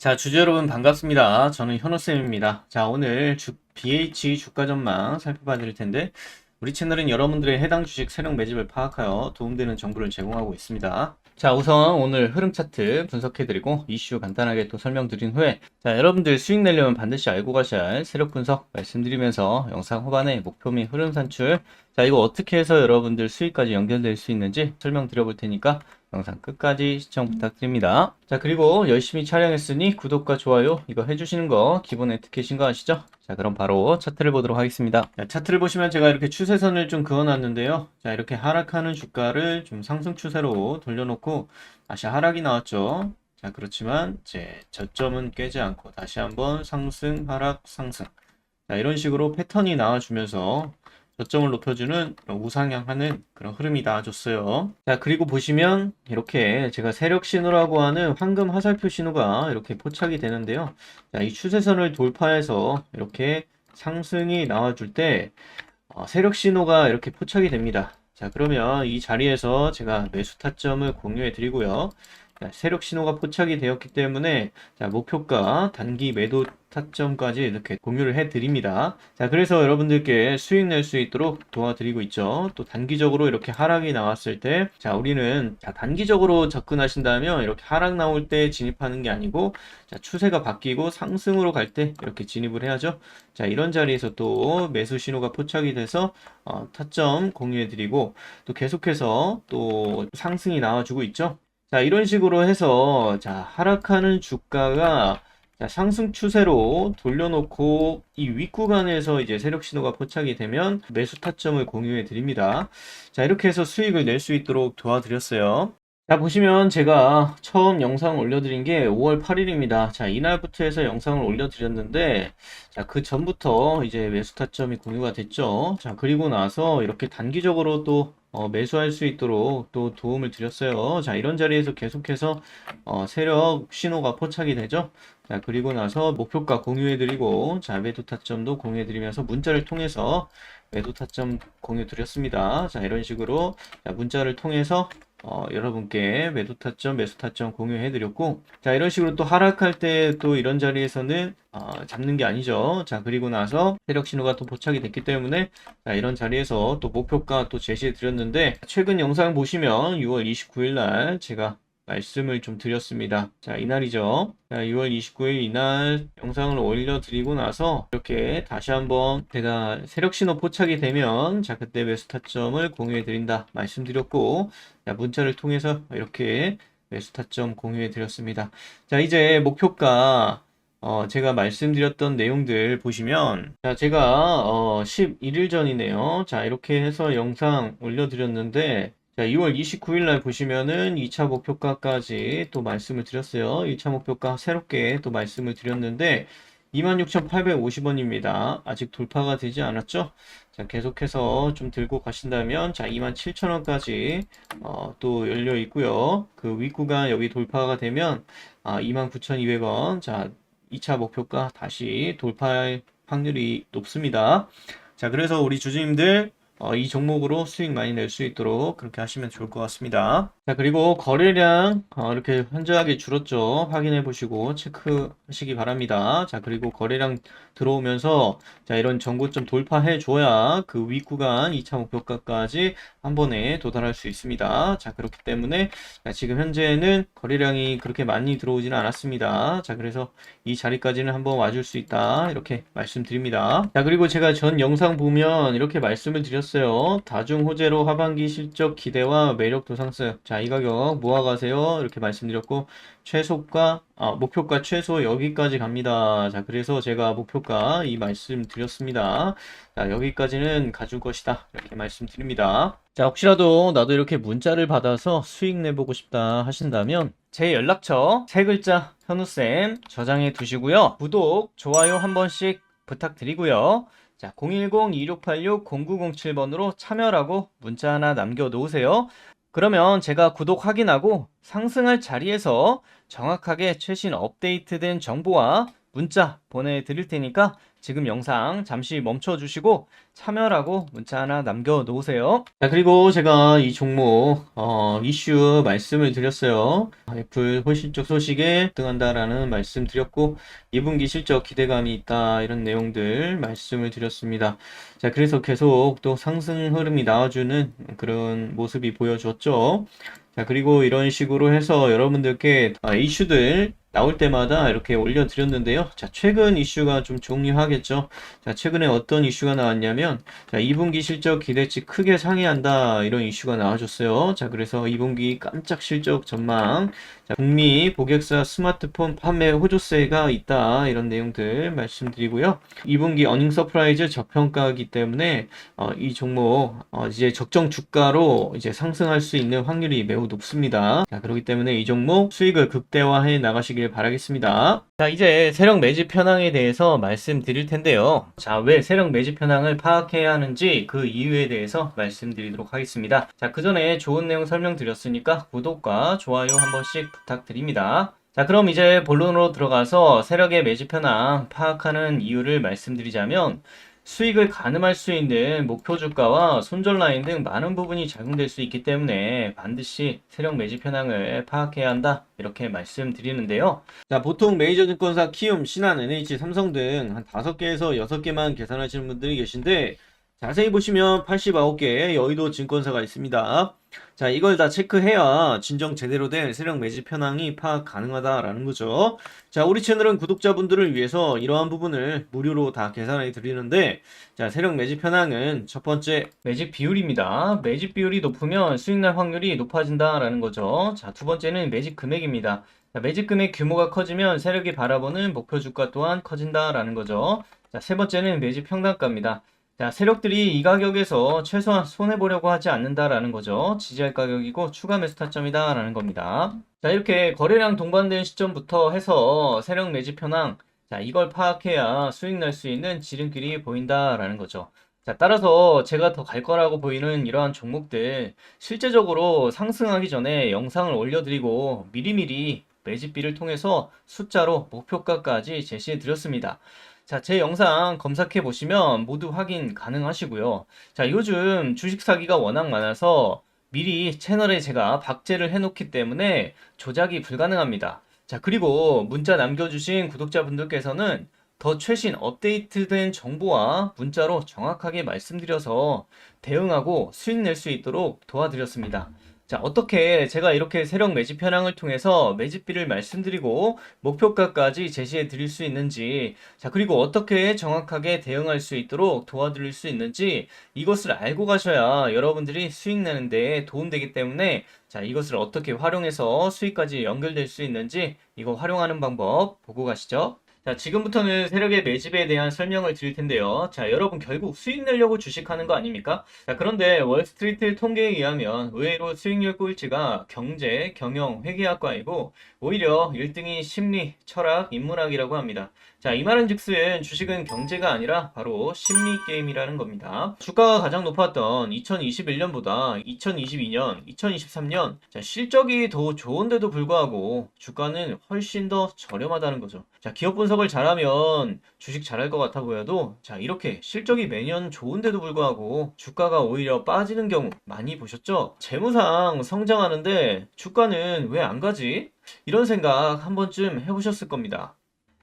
자, 주주 여러분 반갑습니다. 저는 현우쌤입니다. 자, 오늘 주, BH 주가 전망 살펴봐 드릴 텐데, 우리 채널은 여러분들의 해당 주식 세력 매집을 파악하여 도움되는 정보를 제공하고 있습니다. 자, 우선 오늘 흐름 차트 분석해드리고 이슈 간단하게 또 설명드린 후에 자, 여러분들 수익 내려면 반드시 알고 가셔야 할 세력 분석 말씀드리면서 영상 후반에 목표 및 흐름 산출 자, 이거 어떻게 해서 여러분들 수익까지 연결될 수 있는지 설명드려 볼 테니까 영상 끝까지 시청 부탁드립니다. 자, 그리고 열심히 촬영했으니 구독과 좋아요 이거 해주시는 거 기본 에티켓인 거 아시죠? 자, 그럼 바로 차트를 보도록 하겠습니다. 자, 차트를 보시면 제가 이렇게 추세선을 좀 그어놨는데요. 자, 이렇게 하락하는 주가를 좀 상승 추세로 돌려놓고 다시 하락이 나왔죠. 자, 그렇지만 이제 저점은 깨지 않고 다시 한번 상승, 하락, 상승. 자, 이런 식으로 패턴이 나와주면서 저점을 높여주는 우상향하는 그런 흐름이 나와줬어요. 자, 그리고 보시면 이렇게 제가 세력 신호라고 하는 황금 화살표 신호가 이렇게 포착이 되는데요. 자, 이 추세선을 돌파해서 이렇게 상승이 나와줄 때 어, 세력 신호가 이렇게 포착이 됩니다. 자, 그러면 이 자리에서 제가 매수 타점을 공유해 드리고요. 자, 세력 신호가 포착이 되었기 때문에 자, 목표가 단기 매도 타점까지 이렇게 공유를 해 드립니다. 자, 그래서 여러분들께 수익 낼 수 있도록 도와드리고 있죠. 또 단기적으로 이렇게 하락이 나왔을 때, 자, 우리는 자, 단기적으로 접근하신다면 이렇게 하락 나올 때 진입하는 게 아니고, 자, 추세가 바뀌고 상승으로 갈 때 이렇게 진입을 해야죠. 자, 이런 자리에서 또 매수 신호가 포착이 돼서 어, 타점 공유해 드리고, 또 계속해서 또 상승이 나와주고 있죠. 자, 이런 식으로 해서, 자, 하락하는 주가가 자, 상승 추세로 돌려놓고 이 윗구간에서 이제 세력 신호가 포착이 되면 매수 타점을 공유해 드립니다. 자, 이렇게 해서 수익을 낼 수 있도록 도와드렸어요. 자, 보시면 제가 처음 영상 올려드린 게 5월 8일입니다. 자, 이날부터 해서 영상을 올려드렸는데, 자, 그 전부터 이제 매수 타점이 공유가 됐죠. 자, 그리고 나서 이렇게 단기적으로 또 어, 매수할 수 있도록 또 도움을 드렸어요. 자, 이런 자리에서 계속해서 어, 세력 신호가 포착이 되죠. 자, 그리고 나서 목표가 공유해드리고, 자, 매도 타점도 공유해드리면서 문자를 통해서 매도 타점 공유 드렸습니다. 자, 이런 식으로 자, 문자를 통해서 어, 여러분께 매도 타점, 매수 타점 공유해 드렸고, 자, 이런 식으로 또 하락할 때 또 이런 자리에서는 어, 잡는 게 아니죠. 자, 그리고 나서 세력 신호가 또 포착이 됐기 때문에, 자, 이런 자리에서 또 목표가 또 제시해 드렸는데, 최근 영상 보시면 6월 29일 날 제가 말씀을 좀 드렸습니다. 자, 이날이죠. 자, 6월 29일 이날 영상을 올려드리고 나서 이렇게 다시 한번 제가 세력 신호 포착이 되면 자, 그때 매수 타점을 공유해 드린다 말씀드렸고, 자, 문자를 통해서 이렇게 매수 타점 공유해 드렸습니다. 자, 이제 목표가 어, 제가 말씀드렸던 내용들 보시면, 자, 제가, 어, 11일 전이네요. 자, 이렇게 해서 영상 올려드렸는데, 자, 2월 29일 날 보시면은 2차 목표가까지 또 말씀을 드렸어요. 1차 목표가 새롭게 또 말씀을 드렸는데 26,850원입니다. 아직 돌파가 되지 않았죠? 자, 계속해서 좀 들고 가신다면 자, 27,000원까지 어, 또 열려 있고요. 그 윗구간 여기 돌파가 되면 아, 29,200원. 자, 2차 목표가 다시 돌파할 확률이 높습니다. 자, 그래서 우리 주주님들 어, 이 종목으로 수익 많이 낼 수 있도록 그렇게 하시면 좋을 것 같습니다. 자, 그리고 거래량 어, 이렇게 현저하게 줄었죠. 확인해 보시고 체크하시기 바랍니다. 자, 그리고 거래량 들어오면서 자, 이런 전고점 돌파해 줘야 그 윗구간 2차 목표가까지 한 번에 도달할 수 있습니다. 자, 그렇기 때문에 자, 지금 현재는 거래량이 그렇게 많이 들어오지는 않았습니다. 자, 그래서 이 자리까지는 한번 와줄 수 있다. 이렇게 말씀드립니다. 자, 그리고 제가 전 영상 보면 이렇게 말씀을 드렸어요. 다중 호재로 하반기 실적 기대와 매력 도상승. 자, 이 가격 모아가세요. 이렇게 말씀드렸고, 최소가, 아, 목표가 최소 여기까지 갑니다. 자, 그래서 제가 목표가 이 말씀 드렸습니다. 자, 여기까지는 가줄 것이다. 이렇게 말씀드립니다. 자, 혹시라도 나도 이렇게 문자를 받아서 수익 내보고 싶다 하신다면, 제 연락처 세 글자 현우쌤 저장해 두시고요. 구독, 좋아요 한 번씩 부탁드리고요. 자, 010-2686-0907번으로 참여라고 문자 하나 남겨 놓으세요. 그러면 제가 구독 확인하고 상승할 자리에서 정확하게 최신 업데이트된 정보와 문자 보내드릴 테니까 지금 영상 잠시 멈춰 주시고 참여라고 문자 하나 남겨 놓으세요. 자, 그리고 제가 이 종목 어, 이슈 말씀을 드렸어요. 애플 훨씬적 소식에 등한다라는 말씀 드렸고 2분기 실적 기대감이 있다 이런 내용들 말씀을 드렸습니다. 자, 그래서 계속 또 상승 흐름이 나와주는 그런 모습이 보여줬죠. 자, 그리고 이런 식으로 해서 여러분들께 아, 이슈들 나올 때마다 이렇게 올려드렸는데요. 자, 최근 이슈가 좀 중요하겠죠. 자, 최근에 어떤 이슈가 나왔냐면, 자, 2분기 실적 기대치 크게 상회한다. 이런 이슈가 나와줬어요. 자, 그래서 2분기 깜짝 실적 전망, 자, 북미 고객사 스마트폰 판매 호조세가 있다. 이런 내용들 말씀드리고요. 2분기 어닝 서프라이즈 저평가이기 때문에, 어, 이 종목, 어, 이제 적정 주가로 이제 상승할 수 있는 확률이 매우 높습니다. 자, 그렇기 때문에 이 종목 수익을 극대화해 나가시길 바라겠습니다. 자, 이제 세력 매집 현황에 대해서 말씀드릴 텐데요. 자, 왜 세력 매집 현황을 파악해야 하는지 그 이유에 대해서 말씀드리도록 하겠습니다. 자, 그 전에 좋은 내용 설명드렸으니까 구독과 좋아요 한 번씩 부탁드립니다. 자, 그럼 이제 본론으로 들어가서 세력의 매집 현황 파악하는 이유를 말씀드리자면 수익을 가늠할 수 있는 목표 주가와 손절 라인 등 많은 부분이 작용될 수 있기 때문에 반드시 세력 매집 현황을 파악해야 한다. 이렇게 말씀드리는데요. 자, 보통 메이저 증권사 키움, 신한, NH, 삼성 등 한 5개에서 6개만 계산하시는 분들이 계신데 자세히 보시면 89개의 여의도 증권사가 있습니다. 자, 이걸 다 체크해야 진정 제대로 된 세력 매집 현황이 파악 가능하다라는 거죠. 자, 우리 채널은 구독자분들을 위해서 이러한 부분을 무료로 다 계산해 드리는데, 자, 세력 매집 현황은 첫 번째 매집 비율입니다. 매집 비율이 높으면 수익 날 확률이 높아진다라는 거죠. 자, 두 번째는 매집 금액입니다. 자, 매집 금액 규모가 커지면 세력이 바라보는 목표 주가 또한 커진다라는 거죠. 자, 세 번째는 매집 평단가입니다. 자, 세력들이 이 가격에서 최소한 손해보려고 하지 않는다라는 거죠. 지지할 가격이고 추가 매수 타점이다라는 겁니다. 자, 이렇게 거래량 동반된 시점부터 해서 세력 매집 현황, 자, 이걸 파악해야 수익 날 수 있는 지름길이 보인다라는 거죠. 자, 따라서 제가 더 갈 거라고 보이는 이러한 종목들, 실제적으로 상승하기 전에 영상을 올려드리고 미리미리 매집비를 통해서 숫자로 목표가까지 제시해 드렸습니다. 자, 제 영상 검색해 보시면 모두 확인 가능하시고요. 자, 요즘 주식 사기가 워낙 많아서 미리 채널에 제가 박제를 해놓기 때문에 조작이 불가능합니다. 자, 그리고 문자 남겨주신 구독자분들께서는 더 최신 업데이트된 정보와 문자로 정확하게 말씀드려서 대응하고 수익 낼 수 있도록 도와드렸습니다. 자, 어떻게 제가 이렇게 세력 매집 현황을 통해서 매집비를 말씀드리고 목표가까지 제시해 드릴 수 있는지, 자, 그리고 어떻게 정확하게 대응할 수 있도록 도와드릴 수 있는지 이것을 알고 가셔야 여러분들이 수익 내는데 도움되기 때문에 자, 이것을 어떻게 활용해서 수익까지 연결될 수 있는지 이거 활용하는 방법 보고 가시죠. 자, 지금부터는 세력의 매집에 대한 설명을 드릴 텐데요. 자, 여러분 결국 수익 내려고 주식하는 거 아닙니까? 자, 그런데 월스트리트 통계에 의하면 의외로 수익률 꼴찌가 경제, 경영, 회계학과이고 오히려 1등이 심리, 철학, 인문학이라고 합니다. 자, 이 말은 즉슨 주식은 경제가 아니라 바로 심리 게임이라는 겁니다. 주가가 가장 높았던 2021년보다 2022년, 2023년 자, 실적이 더 좋은데도 불구하고 주가는 훨씬 더 저렴하다는 거죠. 자, 기업 분석을 잘하면 주식 잘할 것 같아 보여도 자, 이렇게 실적이 매년 좋은데도 불구하고 주가가 오히려 빠지는 경우 많이 보셨죠? 재무상 성장하는데 주가는 왜 안 가지? 이런 생각 한 번쯤 해보셨을 겁니다.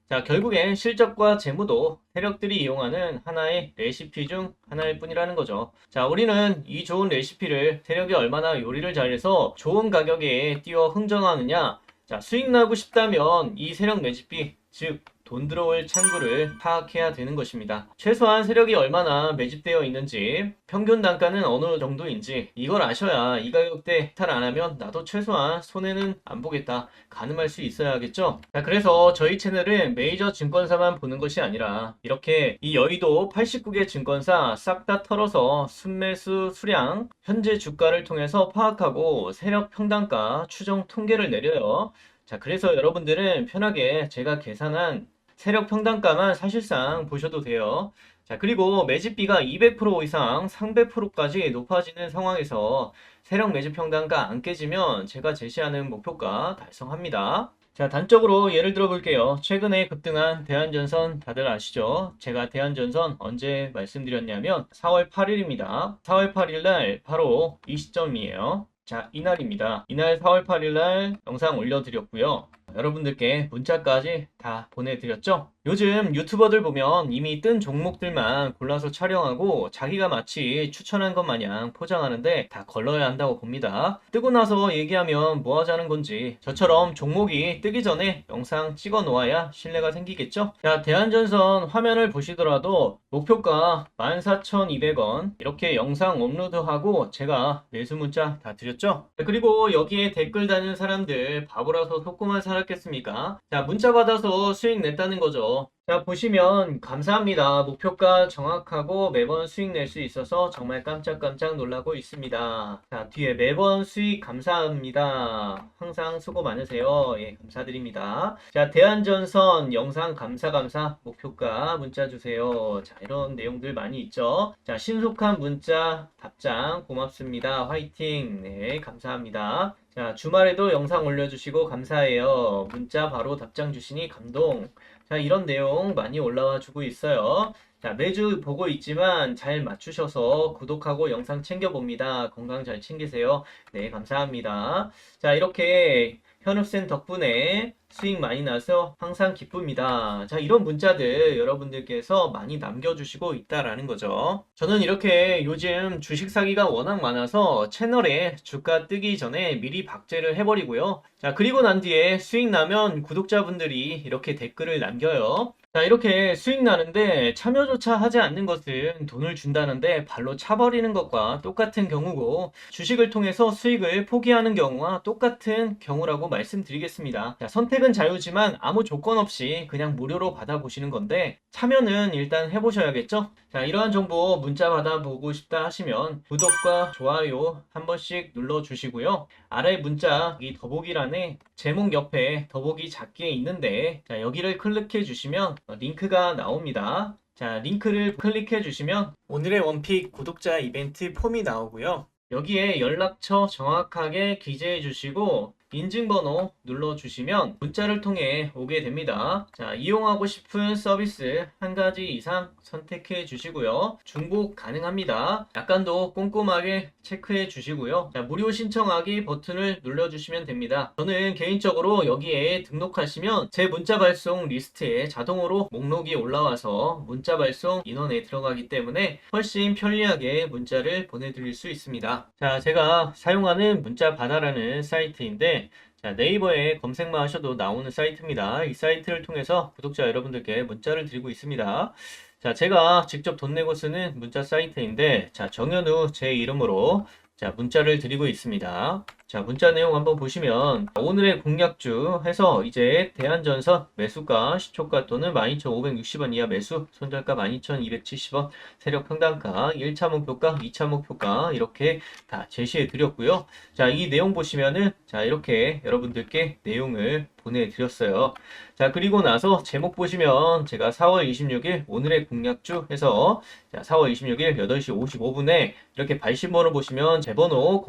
자, 결국엔 실적과 재무도 세력들이 이용하는 하나의 레시피 중 하나일 뿐이라는 거죠. 자, 우리는 이 좋은 레시피를 세력이 얼마나 요리를 잘해서 좋은 가격에 띄워 흥정하느냐. 자, 수익 나고 싶다면 이 세력 매집비, 즉, 돈 들어올 창구를 파악해야 되는 것입니다. 최소한 세력이 얼마나 매집되어 있는지, 평균 단가는 어느 정도인지 이걸 아셔야 이 가격대 탈 안 하면 나도 최소한 손해는 안 보겠다. 가늠할 수 있어야겠죠? 자, 그래서 저희 채널은 메이저 증권사만 보는 것이 아니라 이렇게 이 여의도 89개 증권사 싹 다 털어서 순매수 수량, 현재 주가를 통해서 파악하고 세력 평단가 추정 통계를 내려요. 자, 그래서 여러분들은 편하게 제가 계산한 세력 평단가만 사실상 보셔도 돼요. 자, 그리고 매집비가 200% 이상 300%까지 높아지는 상황에서 세력 매집 평단가 안 깨지면 제가 제시하는 목표가 달성합니다. 자, 단적으로 예를 들어 볼게요. 최근에 급등한 대한전선 다들 아시죠? 제가 대한전선 언제 말씀드렸냐면 4월 8일입니다. 4월 8일 날 바로 이 시점이에요. 자, 이날입니다. 이날 4월 8일 날 영상 올려드렸고요. 여러분들께 문자까지 다 보내드렸죠? 요즘 유튜버들 보면 이미 뜬 종목들만 골라서 촬영하고 자기가 마치 추천한 것 마냥 포장하는데 다 걸러야 한다고 봅니다. 뜨고 나서 얘기하면 뭐 하자는 건지 저처럼 종목이 뜨기 전에 영상 찍어 놓아야 신뢰가 생기겠죠? 자, 대한전선 화면을 보시더라도 목표가 14,200원 이렇게 영상 업로드하고 제가 매수 문자 다 드렸죠? 그리고 여기에 댓글 다는 사람들 바보라서 속고만 살았 겠습니까? 자, 문자 받아서 수익 냈다는 거죠. 자, 보시면 감사합니다. 목표가 정확하고 매번 수익 낼 수 있어서 정말 깜짝깜짝 놀라고 있습니다. 자, 뒤에 매번 수익 감사합니다. 항상 수고 많으세요. 예, 감사드립니다. 자, 대한전선 영상 감사 감사 목표가 문자 주세요. 자, 이런 내용들 많이 있죠. 자, 신속한 문자 답장 고맙습니다. 화이팅. 네, 감사합니다. 자, 주말에도 영상 올려주시고 감사해요. 문자 바로 답장 주시니 감동. 자, 이런 내용 많이 올라와 주고 있어요. 자, 매주 보고 있지만 잘 맞추셔서 구독하고 영상 챙겨봅니다. 건강 잘 챙기세요. 네, 감사합니다. 자, 이렇게 현우쌤 덕분에 수익 많이 나서 항상 기쁩니다. 자, 이런 문자들 여러분들께서 많이 남겨주시고 있다라는 거죠. 저는 이렇게 요즘 주식 사기가 워낙 많아서 채널에 주가 뜨기 전에 미리 박제를 해버리고요. 자, 그리고 난 뒤에 수익 나면 구독자분들이 이렇게 댓글을 남겨요. 자, 이렇게 수익 나는데 참여조차 하지 않는 것은 돈을 준다는데 발로 차버리는 것과 똑같은 경우고 주식을 통해서 수익을 포기하는 경우와 똑같은 경우라고 말씀드리겠습니다. 자, 선택은 자유지만 아무 조건 없이 그냥 무료로 받아보시는 건데 참여는 일단 해보셔야겠죠? 자, 이러한 정보 문자 받아보고 싶다 하시면 구독과 좋아요 한 번씩 눌러주시고요. 아래 문자 이 더보기란에 제목 옆에 더보기 작게 있는데 자, 여기를 클릭해 주시면 어, 링크가 나옵니다. 자, 링크를 클릭해 주시면 오늘의 원픽 구독자 이벤트 폼이 나오고요. 여기에 연락처 정확하게 기재해 주시고 인증번호 눌러주시면 문자를 통해 오게 됩니다. 자, 이용하고 싶은 서비스 한 가지 이상 선택해 주시고요. 중복 가능합니다. 약간도 꼼꼼하게 체크해 주시고요. 자, 무료 신청하기 버튼을 눌러주시면 됩니다. 저는 개인적으로 여기에 등록하시면 제 문자 발송 리스트에 자동으로 목록이 올라와서 문자 발송 인원에 들어가기 때문에 훨씬 편리하게 문자를 보내드릴 수 있습니다. 자, 제가 사용하는 문자 바다라는 사이트인데 자, 네이버에 검색만 하셔도 나오는 사이트입니다. 이 사이트를 통해서 구독자 여러분들께 문자를 드리고 있습니다. 자, 제가 직접 돈 내고 쓰는 문자 사이트인데, 자, 정현우 제 이름으로 자, 문자를 드리고 있습니다. 자, 문자 내용 한번 보시면 오늘의 공략주 해서 이제 대한전선 매수가 시초가 또는 12,560원 이하 매수, 손절가 12,270원, 세력 평단가, 1차 목표가, 2차 목표가 이렇게 다 제시해 드렸고요. 자, 이 내용 보시면은 자, 이렇게 여러분들께 내용을 보내드렸어요. 자, 그리고 나서 제목 보시면 제가 4월 26일 오늘의 공략주 해서 자, 4월 26일 8시 55분에 이렇게 발신번호 보시면 제 번호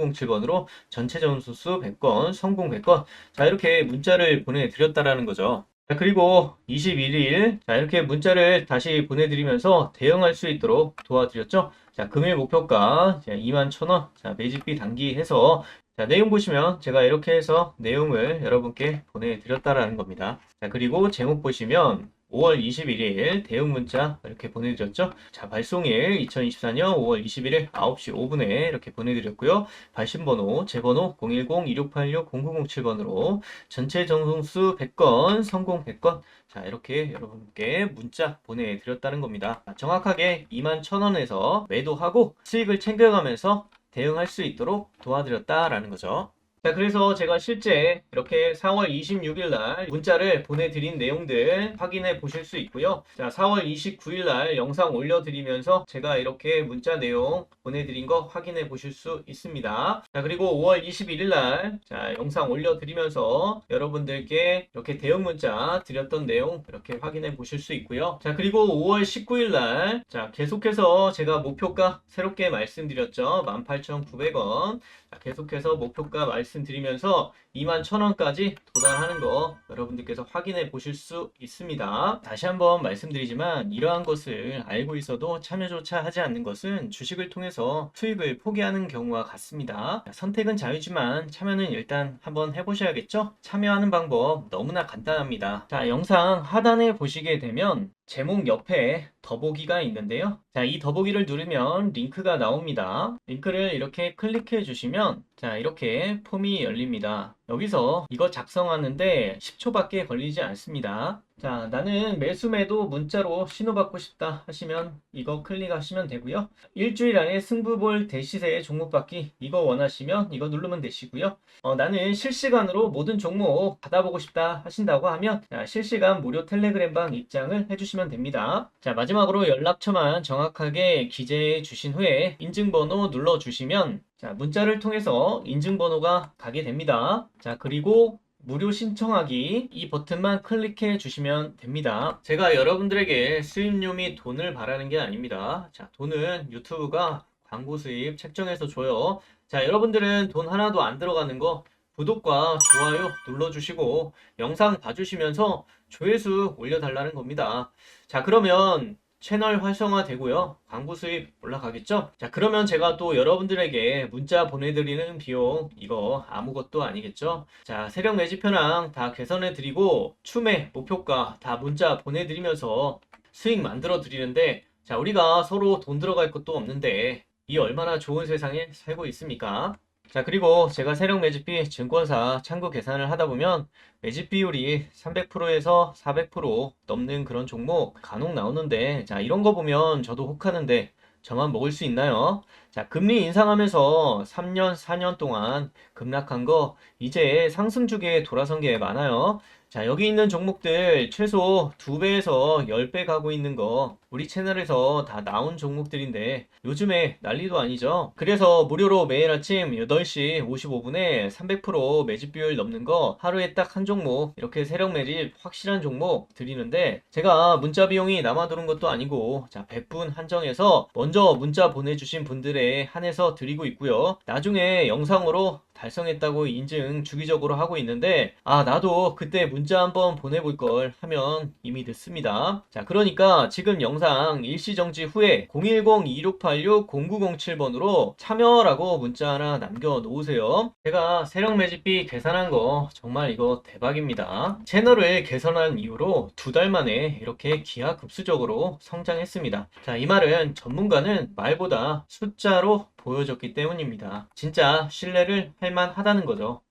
010-2686-0907번으로 전체 점수수 100건, 성공 100건. 자, 이렇게 문자를 보내드렸다라는 거죠. 자, 그리고 21일, 자, 이렇게 문자를 다시 보내드리면서 대응할 수 있도록 도와드렸죠. 자, 금일 목표가 21,000원, 자, 매집비 단기해서 자, 내용 보시면 제가 이렇게 해서 내용을 여러분께 보내드렸다라는 겁니다. 자, 그리고 제목 보시면 5월 21일 대응 문자 이렇게 보내드렸죠. 자, 발송일 2024년 5월 21일 9시 5분에 이렇게 보내드렸고요. 발신번호, 제번호 010-2686-0907번으로 전체 정송수 100건, 성공 100건. 자, 이렇게 여러분께 문자 보내드렸다는 겁니다. 정확하게 21,000원에서 매도하고 수익을 챙겨가면서 대응할 수 있도록 도와드렸다라는 거죠. 자, 그래서 제가 실제 이렇게 4월 26일 날 문자를 보내드린 내용들 확인해 보실 수 있고요. 자, 4월 29일 날 영상 올려드리면서 제가 이렇게 문자 내용 보내드린 거 확인해 보실 수 있습니다. 자, 그리고 5월 21일 날 자, 영상 올려드리면서 여러분들께 이렇게 대응 문자 드렸던 내용 이렇게 확인해 보실 수 있고요. 자, 그리고 5월 19일 날 자, 계속해서 제가 목표가 새롭게 말씀드렸죠. 18,900원. 자, 계속해서 목표가 말씀드리면서 2만 1000원까지 도달하는 거 여러분들께서 확인해 보실 수 있습니다. 다시 한번 말씀드리지만 이러한 것을 알고 있어도 참여조차 하지 않는 것은 주식을 통해서 수익을 포기하는 경우와 같습니다. 선택은 자유지만 참여는 일단 한번 해보셔야겠죠? 참여하는 방법 너무나 간단합니다. 자, 영상 하단에 보시게 되면 제목 옆에 더보기가 있는데요. 자, 이 더보기를 누르면 링크가 나옵니다. 링크를 이렇게 클릭해 주시면 자, 이렇게 폼이 열립니다. 여기서 이거 작성하는데 10초밖에 걸리지 않습니다. 자, 나는 매수매도 문자로 신호받고 싶다 하시면 이거 클릭하시면 되고요. 일주일 안에 승부볼 대시세 종목 받기 이거 원하시면 이거 누르면 되시고요. 어, 나는 실시간으로 모든 종목 받아보고 싶다 하신다고 하면 자, 실시간 무료 텔레그램방 입장을 해주시면 됩니다. 자, 마지막으로 연락처만 정확하게 기재해 주신 후에 인증번호 눌러 주시면 자, 문자를 통해서 인증번호가 가게 됩니다. 자, 그리고 무료 신청하기 이 버튼만 클릭해 주시면 됩니다. 제가 여러분들에게 수입료 및 돈을 바라는 게 아닙니다. 자, 돈은 유튜브가 광고 수입 책정해서 줘요. 자, 여러분들은 돈 하나도 안 들어가는 거 구독과 좋아요 눌러주시고 영상 봐주시면서 조회수 올려달라는 겁니다. 자, 그러면 채널 활성화 되고요. 광고 수입 올라가겠죠? 자, 그러면 제가 또 여러분들에게 문자 보내드리는 비용, 이거 아무것도 아니겠죠? 자, 세력 매집 현황 다 개선해 드리고, 추매, 목표가 다 문자 보내드리면서 수익 만들어 드리는데, 자, 우리가 서로 돈 들어갈 것도 없는데, 이 얼마나 좋은 세상에 살고 있습니까? 자, 그리고 제가 세력 매집비 증권사 창구 계산을 하다 보면 매집 비율이 300%에서 400% 넘는 그런 종목 간혹 나오는데, 자, 이런 거 보면 저도 혹하는데, 저만 먹을 수 있나요? 자, 금리 인상하면서 3년, 4년 동안 급락한 거, 이제 상승 주기에 돌아선 게 많아요. 자, 여기 있는 종목들 최소 2배에서 10배 가고 있는 거 우리 채널에서 다 나온 종목들인데 요즘에 난리도 아니죠. 그래서 무료로 매일 아침 8시 55분에 300% 매집 비율 넘는 거 하루에 딱 한 종목 이렇게 세력 매집 확실한 종목 드리는데 제가 문자 비용이 남아 도는 것도 아니고 자, 100분 한정해서 먼저 문자 보내주신 분들에 한해서 드리고 있고요. 나중에 영상으로 달성했다고 인증 주기적으로 하고 있는데 아 나도 그때 문자 한번 보내볼 걸 하면 이미 늦습니다. 자 그러니까 지금 영상 일시정지 후에 010-2686-0907번으로 참여라고 문자 하나 남겨놓으세요. 제가 세력 매집비 계산한 거 정말 이거 대박입니다. 채널을 개선한 이후로 두 달 만에 이렇게 기하급수적으로 성장했습니다. 자 이 말은 전문가는 말보다 숫자로 보여줬기 때문입니다. 진짜 신뢰를 할 만하다는 거죠.